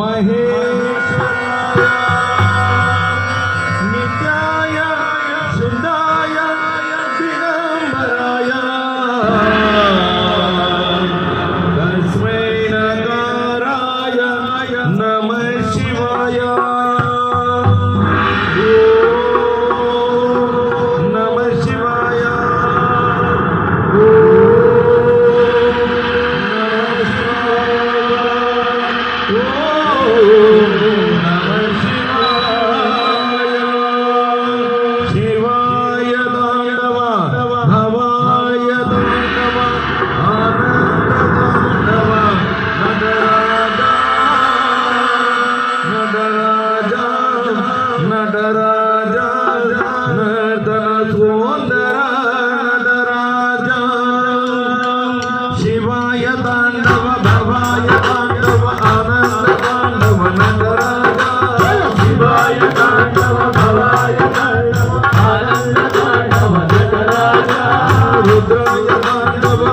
महेश्वराय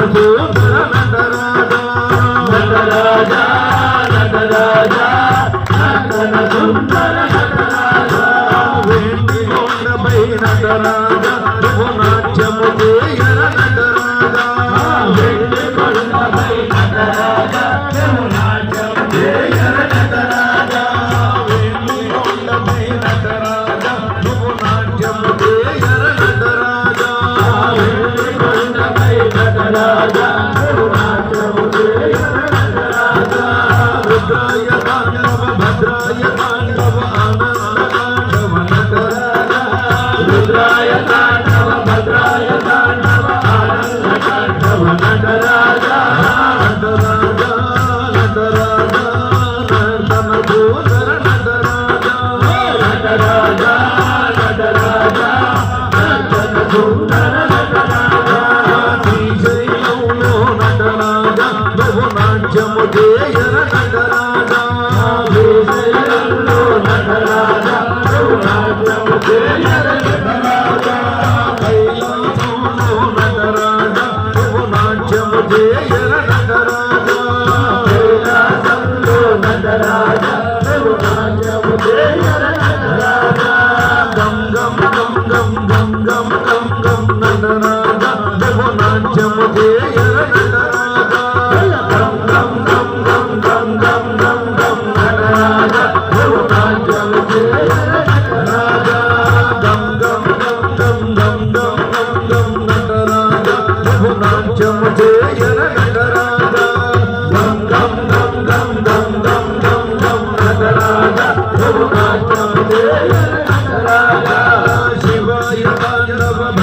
Thank you. భద్రాయ పాండవ ఆనంద పాండవ నగర రుద్రాయ రాజ్యము జయన నగరాజా నగరాజా రాజ్యము జయన నగరాజా రాజ్యము జయన నగరాజా గంగం గంగం గంగం सब